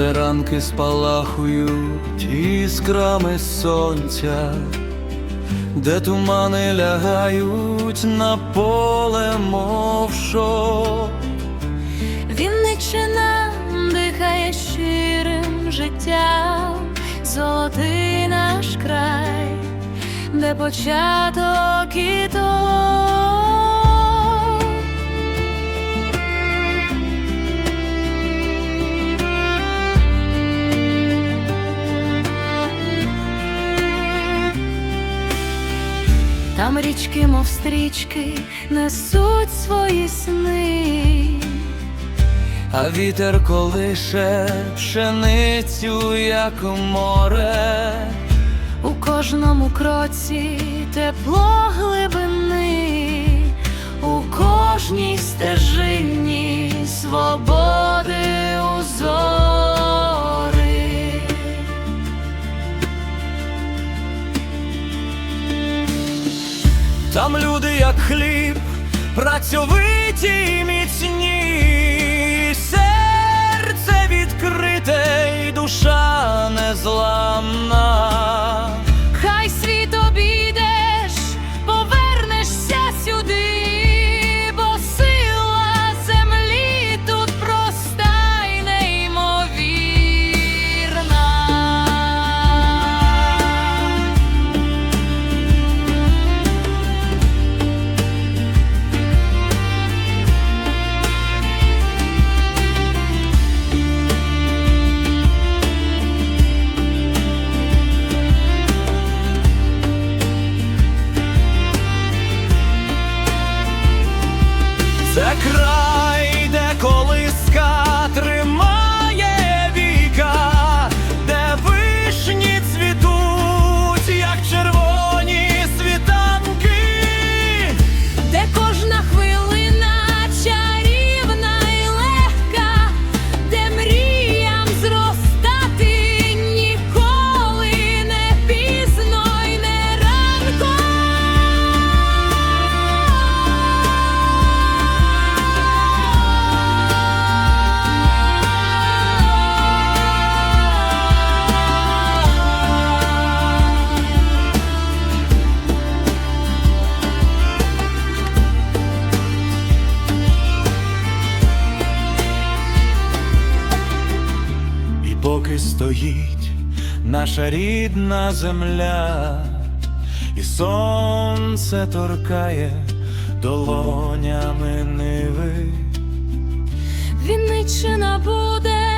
де ранки спалахують іскрами сонця, де тумани лягають на поле, мов шов. Вінничина дихає щирим життям, золотий наш край, де початок і то. Там річки, мов стрічки, несуть свої сни. А вітер колише пшеницю, як море, У кожному кроці тепло глибини, у кожній стежині свободи хліб, працьовиті і міцні, серце відкрите і душа незламна. Це поки стоїть наша рідна земля, і сонце торкає долонями ниви. Вінничина буде,